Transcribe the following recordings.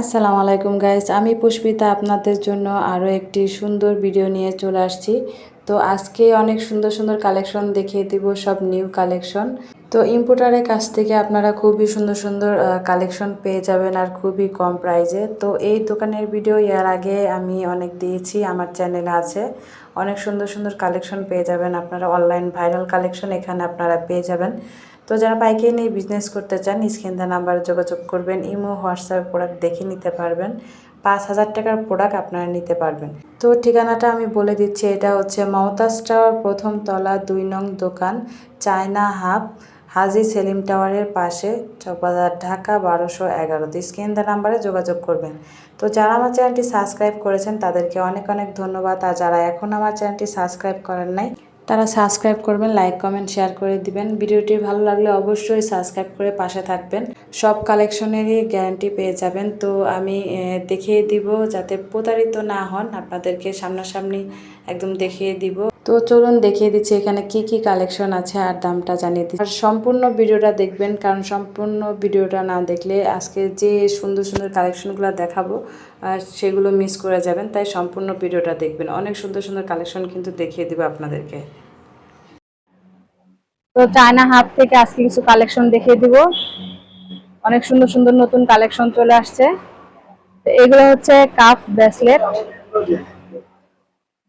আসসালামু আলাইকুম গাইস আমি পুষ্পিতা আপনাদের জন্য আরও একটি সুন্দর ভিডিও নিয়ে চলে আসছি। তো আজকে অনেক সুন্দর সুন্দর কালেকশন দেখিয়ে দিব, সব নিউ কালেকশন তো ইম্পোর্টারের কাছ থেকে আপনারা খুবই সুন্দর সুন্দর কালেকশন পেয়ে যাবেন আর খুবই কম প্রাইজে তো এই দোকানের ভিডিও এর আগে আমি অনেক দিয়েছি, আমার চ্যানেলে আছে। অনেক সুন্দর সুন্দর কালেকশন পেয়ে যাবেন আপনারা অনলাইন ভাইরাল কালেকশন এখানে আপনারা পেয়ে যাবেন। তো যারা পাইকারি নিয়ে বিজনেস করতে চান, স্ক্রিন নাম্বারে যোগাযোগ করবেন, ইমো, হোয়াটসঅ্যাপ প্রোডাক্ট দেখে নিতে পারবেন। পাঁচ হাজার টাকার প্রোডাক্ট আপনারা নিতে পারবেন। তো ঠিকানাটা আমি বলে দিচ্ছি, এটা হচ্ছে মমতাজ টাওয়ার, প্রথম তলা, দুই নং দোকান, চায়না হাব, হাজি সেলিম টাওয়ারের পাশে, চকবাজার, ঢাকা, বারোশো এগারোতে স্ক্রিন নাম্বারে যোগাযোগ করবেন। তো যারা আমার চ্যানেলটি সাবস্ক্রাইব করেছেন, তাদেরকে অনেক অনেক ধন্যবাদ। আর যারা এখন আমার চ্যানেলটি সাবস্ক্রাইব করেন নাই তারা সাবস্ক্রাইব করবেন, লাইক, কমেন্ট, শেয়ার করে দিবেন। ভিডিওটি ভালো লাগলে অবশ্যই সাবস্ক্রাইব করে পাশে থাকবেন। সব কালেকশনেরই গ্যারান্টি পেয়ে যাবেন। তো আমি দেখিয়ে দিব যাতে প্রতারিত না হন। আপনাদেরকে সামনাসামনি একদম দেখিয়ে দিব। তো চলুন দেখিয়ে দিচ্ছি এখানে কি কি কালেকশন আছে আর দামটা জানিয়ে দিচ্ছি। আর সম্পূর্ণ ভিডিওটা দেখবেন, কারণ সম্পূর্ণ ভিডিওটা না দেখলে আজকে যে সুন্দর সুন্দর কালেকশনগুলো দেখাবো, আর সেগুলো মিস করে যাবেন, তাই সম্পূর্ণ ভিডিওটা দেখবেন। অনেক সুন্দর সুন্দর কালেকশন কিন্তু দেখিয়ে দিব আপনাদেরকে। তো চায়না হাফ থেকে আজকে কিছু কালেকশন দেখিয়ে দিব। অনেক সুন্দর সুন্দর নতুন কালেকশন চলে আসছে। তো এগুলো হচ্ছে কাপ ব্রেসলেট।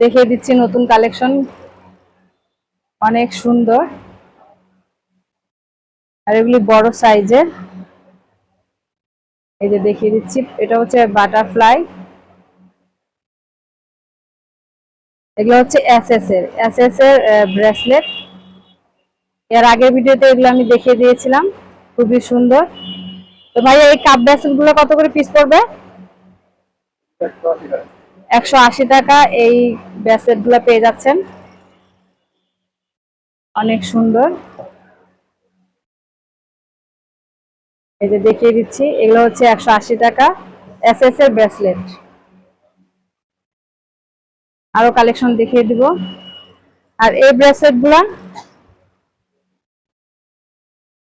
দেখিয়ে দিচ্ছি নতুন কালেকশন। অনেক সুন্দর। আর এগুলি বড় সাইজের। এই যে দেখিয়ে দিচ্ছি, এটা হচ্ছে বাটারফ্লাই এগুলো হচ্ছে এস এর। এস এস এর ব্রেসলেট এর আগের ভিডিওতে এগুলো আমি দেখিয়ে দিয়েছিলাম। খুবই সুন্দর। তো ভাই, এই কাপ ব্রেসলেটগুলো কত করে পিস পড়বে? একশো আশি টাকা এই ব্রেসলেটগুলো পেয়ে যাচ্ছেন। অনেক সুন্দর। এই যে দেখিয়ে দিচ্ছি, এগুলো হচ্ছে একশো আশি টাকা এস এস এর ব্রেসলেট আরও কালেকশন দেখিয়ে দিব। আর এই ব্রেসলেটগুলা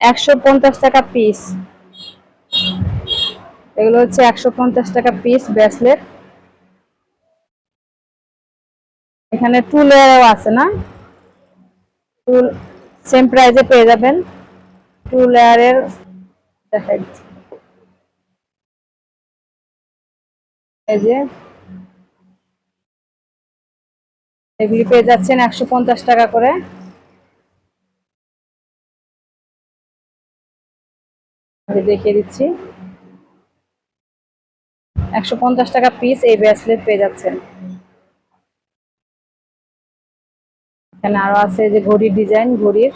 একশো পঞ্চাশ টাকা পিস। এগুলো হচ্ছে একশো পঞ্চাশ টাকা পিস ব্রেসলেট এখানে টুলেরও আছে না? টুল সেম প্রাইজে পেয়ে যাবেন। টু লেয়ারের দেখাই এই যে, এগুলি পেয়ে যাচ্ছেন একশো পঞ্চাশ টাকা করে। দেখিয়ে দিচ্ছি। একশো পঞ্চাশ টাকা পিস এই ব্রেসলেট পেয়ে যাচ্ছেন। এখানে আরও আছে যে ঘড়ির ডিজাইন, ঘড়ির।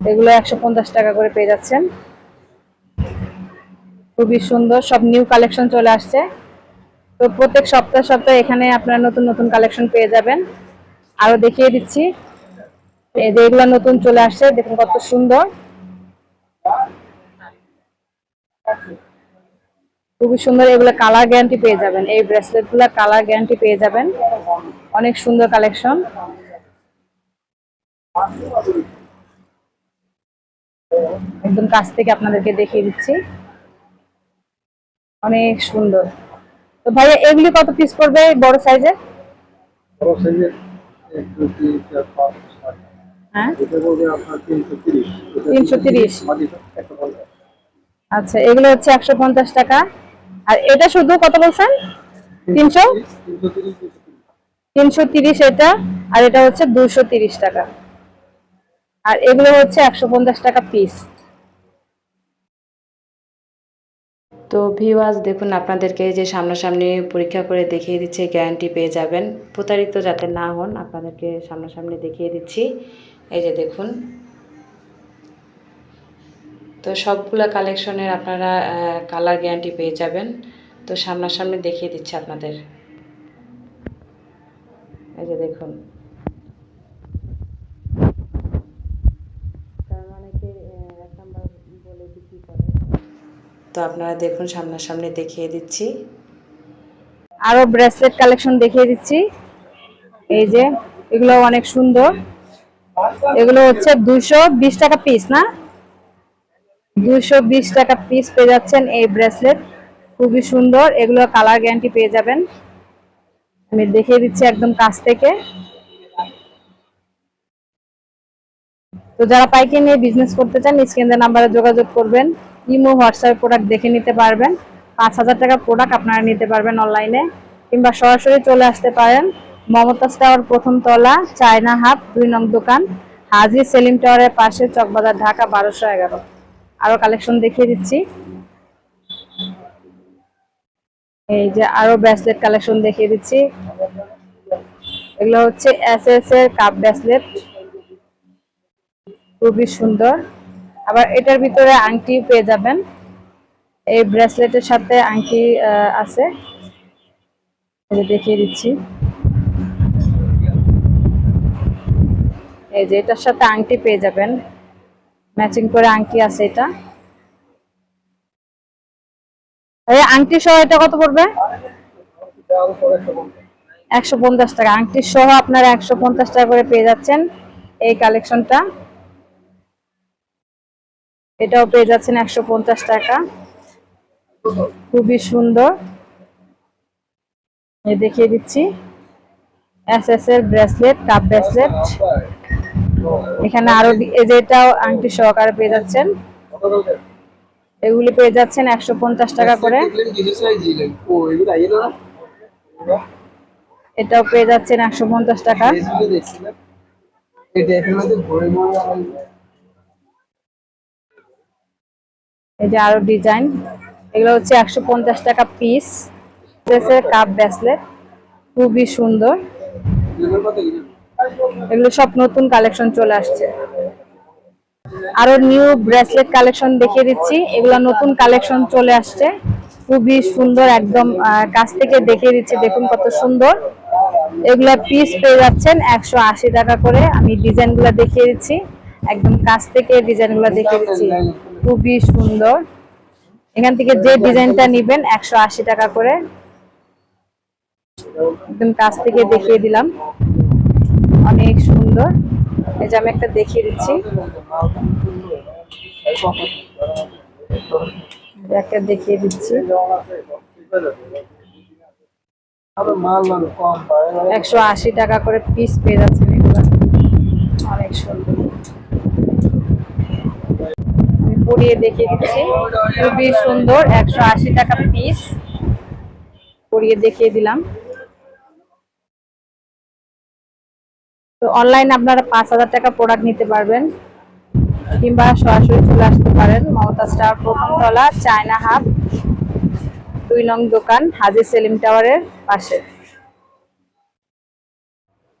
এগুলো একশো পঞ্চাশ টাকা করে পেয়ে যাচ্ছেন। খুবই সুন্দর, সব নিউ কালেকশন চলে আসছে। তো প্রত্যেক সপ্তাহে সপ্তাহে এখানে আপনারা নতুন নতুন কালেকশন পেয়ে যাবেন। আরও দেখিয়ে দিচ্ছি। এই যে এগুলো নতুন চলে আসছে, দেখুন কত সুন্দর। খুবই সুন্দর এগুলো কালার গ্যারান্টি পেয়ে যাবেন। এই ব্রেসলেটগুলো কালার গ্যারান্টি পেয়ে যাবেন। অনেক সুন্দর কালেকশন একদম কাছ থেকে আপনাদেরকে দেখিয়ে দিচ্ছি। অনেক সুন্দর। তো ভাইয়া এগুলি কত পিস পড়বে বড় সাইজের বড় সাইজের হ্যাঁ? আচ্ছা এগুলো হচ্ছে একশো পঞ্চাশ টাকা। আর এটা শুধু কত বলছেন? তিনশো? তিনশো তিরিশ এটা আর এটা হচ্ছে দুশো তিরিশ টাকা। আর এগুলো হচ্ছে একশো পঞ্চাশ টাকা পিস তো ভিওয়াজ দেখুন, আপনাদেরকে যে সামনাসামনি পরীক্ষা করে দেখিয়ে দিচ্ছে গ্যারান্টি পেয়ে যাবেন। প্রতারিত যাতে না হন, আপনাদেরকে সামনাসামনি দেখিয়ে দিচ্ছি। এই যে দেখুন। তো সবগুলা কালেকশনের আপনারা কালার গ্যারান্টি পেয়ে যাবেন। তো সামনাসামনি দেখিয়ে দিচ্ছে আপনাদের। এই যে দেখুন কারণ অনেকে এক নাম্বার বলে বিক্রি করে তো আপনারা দেখুন সামনাসামনি দেখিয়ে দিচ্ছি। আরও ব্রেসলেট কালেকশন দেখিয়ে দিচ্ছি। এই যে, এগুলো অনেক সুন্দর। এগুলো হচ্ছে বিশ টাকা পিস না? বিশ টাকা পিস পেয়ে যাচ্ছেন এই ব্রেসলেট খুবই সুন্দর। এগুলো কালার গ্যারান্টি পেয়ে যাবেন। আমি দেখিয়ে দিচ্ছি একদম কাছ থেকে। তো যারা পাইকারি নিয়ে বিজনেস করতে চান স্ক্রিনের নাম্বারে যোগাযোগ করবেন। ইমো, হোয়াটসঅ্যাপ প্রোডাক্ট দেখে নিতে পারবেন। পাঁচ হাজার টাকার প্রোডাক্ট আপনারা নিতে পারবেন অনলাইনে কিংবা সরাসরি চলে আসতে পারেন। মমতাজ টাওয়ার প্রথম তলা, চায়না হাব দুই নং দোকান। হাজি সেলিম টাওয়ারের পাশে, চকবাজার, ঢাকা, বারোশো এগারো। আরও কালেকশন দেখিয়ে দিচ্ছি। এই যে আরও ব্রেসলেট কালেকশন দেখিয়ে দিচ্ছি। এগুলো হচ্ছে এস এস এর কাপ ব্রেসলেট খুবই সুন্দর। আবার এটার ভিতরে আংটি পেয়ে যাবেন। এই ব্রেসলেটের সাথে আংটি আছে। দেখিয়ে দিচ্ছি। এই যে এটার সাথে আংটি পেয়ে যাবেন। ম্যাচিং করে আংটি আছে এটা। আংটি সহ এটা কত পড়বে। একশো পঞ্চাশ টাকা। আংটি সহ আপনারা একশো পঞ্চাশ টাকা করে পেয়ে যাচ্ছেন এই কালেকশনটা। এটাও পেয়ে যাচ্ছেন একশো পঞ্চাশ টাকা। খুবই সুন্দর। দেখিয়ে দিচ্ছি। এস এস এর ব্রেসলেট, কাপ ব্রেসলেট। এখানে আরও এটাও আংটি সহকারে পেয়ে যাচ্ছেন। এগুলি পেয়ে যাচ্ছেন একশো পঞ্চাশ টাকা করে? এটাও পেয়ে যাচ্ছেন একশো পঞ্চাশ টাকা। এই যে আরও ডিজাইন। এগুলো হচ্ছে একশো পঞ্চাশ টাকা পিস। Cup bracelet. খুবই সুন্দর? এগুলো সব নতুন কালেকশন চলে আসছে। আরও নিউ ব্রেসলেট কালেকশন দেখিয়ে দিচ্ছি। এগুলো নতুন কালেকশন চলে আসছে। খুবই সুন্দর একদম কাছ থেকে দেখিয়ে দিচ্ছি। দেখুন কত সুন্দর। এগুলা পিস পেয়ে যাচ্ছেন একশো আশি টাকা করে। আমি ডিজাইনগুলা দেখিয়ে দিচ্ছি। একদম কাছ থেকে ডিজাইনগুলা দেখিয়ে দিচ্ছি। খুবই সুন্দর। এখান থেকে যে ডিজাইনটা নিবেন একশো আশি টাকা করে। একদম কাছ থেকে দেখিয়ে দিলাম। অনেক সুন্দর। এই যে আমি একটা দেখিয়ে দিচ্ছি। একটা দেখিয়ে দিচ্ছি। একশো আশি টাকা করে পিস পেয়ে এগুলো। অনেক সুন্দর আমি পরিয়ে দেখিয়ে দিচ্ছি। খুবই সুন্দর, একশো আশি টাকা পিস পরিয়ে দেখিয়ে দিলাম। তো অনলাইন আপনারা পাঁচ হাজার টাকা প্রোডাক্ট নিতে পারবেন। কিংবা সরাসরি চলে আসতে পারেন। মমতা স্টার প্রথমতলা চায়না হাব দুই নং দোকান, হাজি সেলিম টাওয়ারের পাশে।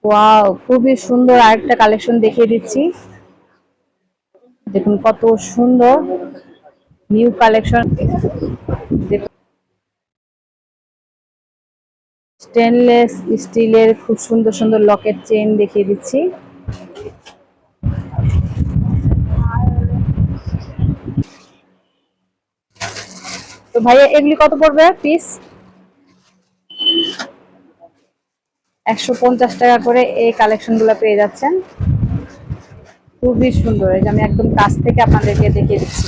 ওয়াও খুবই সুন্দর আরেকটা কালেকশন দেখিয়ে দিচ্ছি। দেখুন কত সুন্দর নিউ কালেকশন। স্টেনলেস স্টিলের খুব সুন্দর সুন্দর লকেট চেইন দেখিয়ে দিচ্ছি। তো ভাইয়া, এগুলি কত পড়বে পিস? একশো পঞ্চাশ টাকা করে এই কালেকশনগুলো পেয়ে যাচ্ছেন। খুবই সুন্দর। এই যে আমি একদম কাছ থেকে আপনাদেরকে দেখিয়ে দিচ্ছি।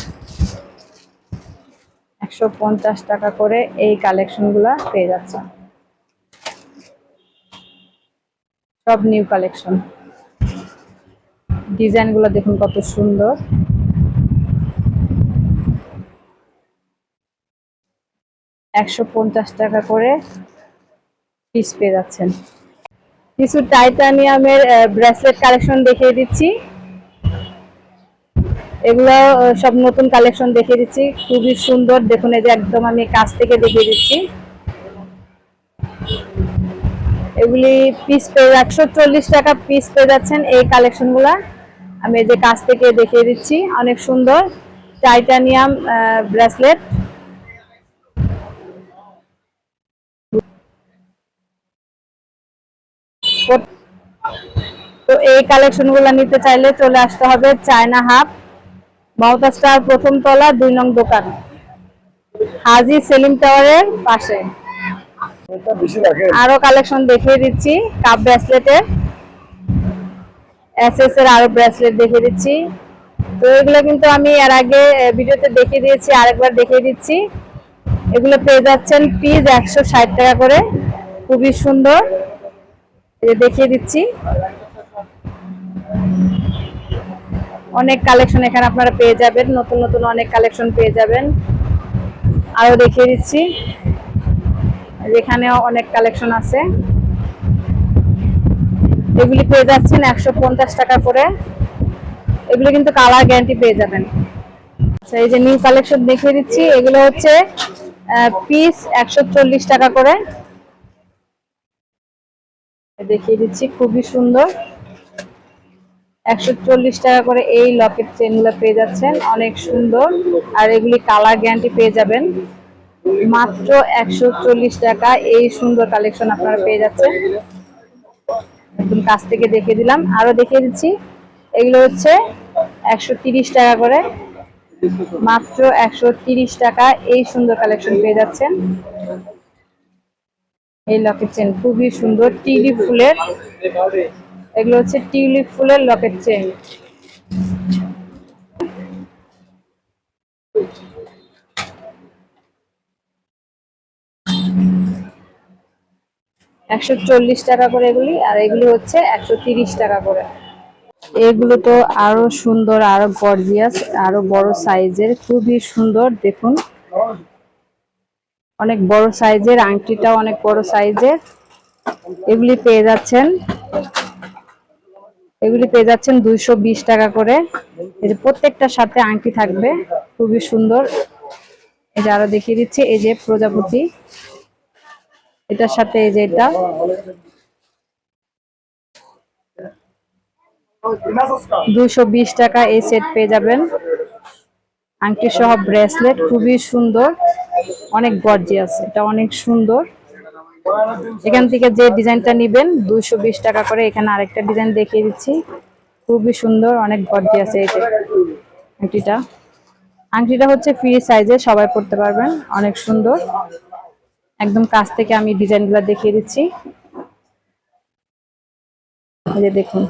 একশো পঞ্চাশ টাকা করে এই কালেকশনগুলা পেয়ে যাচ্ছেন। সব নিউ কালেকশন। ডিজাইনগুলো দেখুন কত সুন্দর। একশো পঞ্চাশ টাকা করে পিস পেয়ে যাচ্ছেন। কিছু টাইটানিয়ামের ব্রেসলেট কালেকশন দেখিয়ে দিচ্ছি। এগুলো সব নতুন কালেকশন দেখিয়ে দিচ্ছি। খুবই সুন্দর, দেখুন এই যে একদম আমি কাছ থেকে দেখিয়ে দিচ্ছি। এগুলি পিস পেয়ে একশো চল্লিশ টাকা পিস পেয়ে যাচ্ছেন এই কালেকশনগুলা। আমি এই যে কাছ থেকে দেখিয়ে দিচ্ছি, অনেক সুন্দর। টাইটানিয়াম ব্রেসলেট তো এই কালেকশনগুলো নিতে চাইলে চলে আসতে হবে চায়না হাব। মমতা স্টার প্রথম তলা, দুই নং দোকান। হাজি সেলিম টাওয়ারের পাশে। আরও কালেকশন দেখিয়ে দিচ্ছি, কাপ ব্রেসলেটের। এসএস এর আরও ব্রেসলেট দেখিয়ে দিচ্ছি। তো এগুলো কিন্তু আমি এর আগে ভিডিওতে দেখিয়ে দিয়েছি, আরেকবার দেখিয়ে দিচ্ছি। এগুলো পেয়ে যাচ্ছেন পিস একশো ষাট টাকা করে। খুবই সুন্দর। দেখিয়ে দিচ্ছি। অনেক কালেকশন এখানে আপনারা পেয়ে যাবেন, নতুন নতুন অনেক কালেকশন পেয়ে যাবেন। আরও দেখিয়ে দিচ্ছি। এখানেও অনেক কালেকশন আছে। এগুলি পেয়ে যাচ্ছেন একশো পঞ্চাশ টাকা করে। এগুলো কিন্তু কালার গ্যারান্টি পেয়ে যাবেন। আচ্ছা এই যে নিউ কালেকশন দেখিয়ে দিচ্ছি। এগুলো হচ্ছে পিস একশো চল্লিশ টাকা করে। দেখিয়ে দিচ্ছি, খুবই সুন্দর। একশো চল্লিশ টাকা করে এই লকেট চেনগুলো পেয়ে যাচ্ছেন। অনেক সুন্দর। আর এগুলি কালার গ্যারান্টি পেয়ে যাবেন। মাত্র একশো চল্লিশ টাকা এই সুন্দর কালেকশন আপনারা পেয়ে যাচ্ছেন। একদম কাছ থেকে দেখিয়ে দিলাম। আরও দেখিয়ে দিচ্ছি। এগুলো হচ্ছে একশো টাকা করে। মাত্র একশো টাকা এই সুন্দর কালেকশন পেয়ে যাচ্ছেন। এই লকেট চেন খুবই সুন্দর। টিউলিপ ফুলের এগুলো হচ্ছে টিউলিপ ফুলের লকেট চেন একশো চল্লিশ টাকা করে এগুলি, আর এগুলি হচ্ছে একশো তিরিশ টাকা করে। এগুলো তো আরও সুন্দর, আরও গর্জিয়াস, আরও বড় সাইজের, খুবই সুন্দর, দেখুন। অনেক বড় সাইজের, আংটিটাও অনেক বড় সাইজের। এগুলি পেয়ে যাচ্ছেন। এগুলি পেয়ে যাচ্ছেন দুইশো বিশ টাকা করে। এই যে প্রত্যেকটার সাথে আংটি থাকবে, খুবই সুন্দর। এই যে আরও দেখিয়ে দিচ্ছি, এই যে প্রজাপতি। এটার সাথে এই যে এটা। দুইশো বিশ টাকা এই সেট পেয়ে যাবেন। আংটি সহ ব্রেসলেট, খুবই সুন্দর। অনেক গর্জিয়াস, এটা অনেক সুন্দর। এখান থেকে যে ডিজাইনটা নিবেন, দুইশো টাকা করে এখানে আরেকটা ডিজাইন দেখিয়ে দিচ্ছি। খুবই সুন্দর, অনেক গর্জিয়াস এই যে আংটিটা। আংটিটা হচ্ছে ফ্রি সাইজে সবাই পড়তে পারবেন, অনেক সুন্দর। একদম কাছ থেকে আমি ডিজাইনগুলো দেখিয়ে দিচ্ছি। এই যে দেখুন।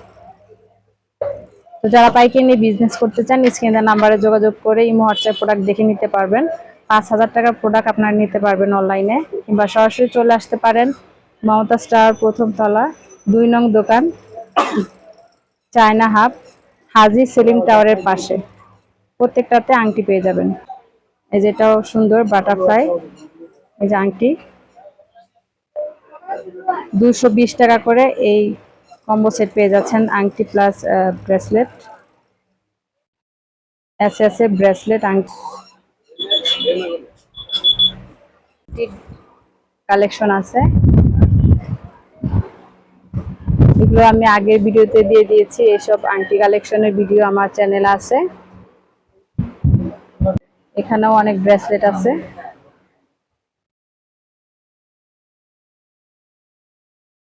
তো যারা পাইকারি নিয়ে বিজনেস করতে চান, স্ক্রিনে নাম্বারে যোগাযোগ করে ইমো হোয়াটসঅ্যাপ প্রোডাক্ট দেখে নিতে পারবেন। পাঁচ হাজার টাকার প্রোডাক্ট আপনারা নিতে পারবেন অনলাইনে কিংবা সরাসরি চলে আসতে পারেন মমতা স্টার প্রথম তলা, দুই নং দোকান, চায়না হাব, হাজি সেলিম টাওয়ারের পাশে। প্রত্যেকটাতে আংটি পেয়ে যাবেন। এই যেটাও সুন্দর বাটারফ্লাই এই যে আংটি। দুশো টাকা করে এই কম্বো সেট পেয়ে যাচ্ছেন আংটি প্লাস ব্রেসলেট এস এস এ ব্রেসলেট আংটি। কালেকশন আছে। এগুলো আমি আগের ভিডিওতে দিয়ে দিয়েছি, এসব আংটি কালেকশনের ভিডিও আমার চ্যানেল আছে। এখানেও অনেক ব্রেসলেট আছে।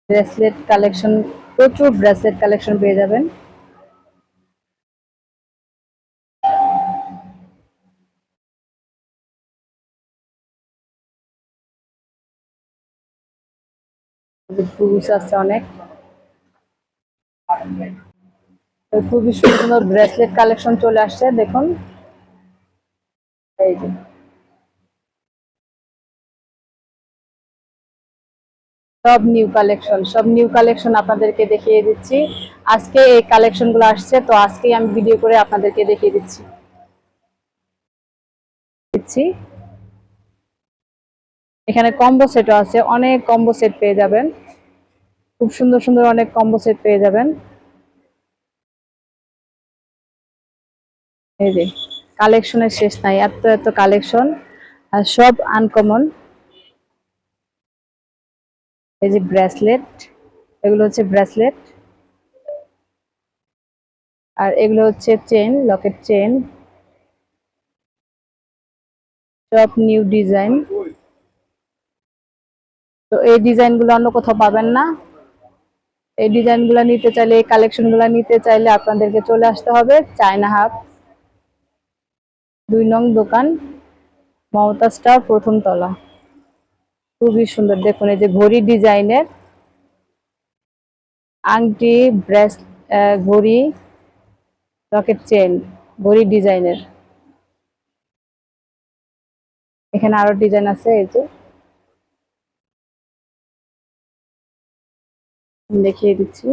ব্রেসলেট কালেকশন, প্রচুর ব্রেসলেট কালেকশন পেয়ে যাবেন। পুরুষ আছে অনেক। খুবই সুন্দর ব্রেসলেট কালেকশন চলে আসছে, দেখুন। সব নিউ কালেকশন সব নিউ কালেকশন আপনাদেরকে দেখিয়ে দিচ্ছি। আজকে এই কালেকশনগুলো আসছে, তো আজকেই আমি ভিডিও করে আপনাদেরকে দেখিয়ে দিচ্ছি। দিচ্ছি। এখানে কম্বো সেটও আছে, অনেক কম্বো সেট পেয়ে যাবেন। খুব সুন্দর সুন্দর অনেক কম্বো সেট পেয়ে যাবেন। এই যে কালেকশনের শেষ নাই, এত এত কালেকশন আর সব আনকমন এই যে ব্রেসলেট এগুলো হচ্ছে ব্রেসলেট আর এগুলো হচ্ছে চেন লকেট চেন সব নিউ ডিজাইন তো এই ডিজাইনগুলো অন্য কোথাও পাবেন না। এই ডিজাইনগুলো নিতে চাইলে, এই কালেকশনগুলো নিতে চাইলে আপনাদেরকে চলে আসতে হবে চায়না হাব দুই নং দোকান মমতা স্টার প্রথম তলা। খুবই সুন্দর, দেখুন এই যে ঘড়ি ডিজাইনের। আংটি, ব্রেস ঘড়ি, রকেট চেন ঘড়ি ডিজাইনের। এখানে আরও ডিজাইন আছে, এই যে। দেখিয়ে দিচ্ছি।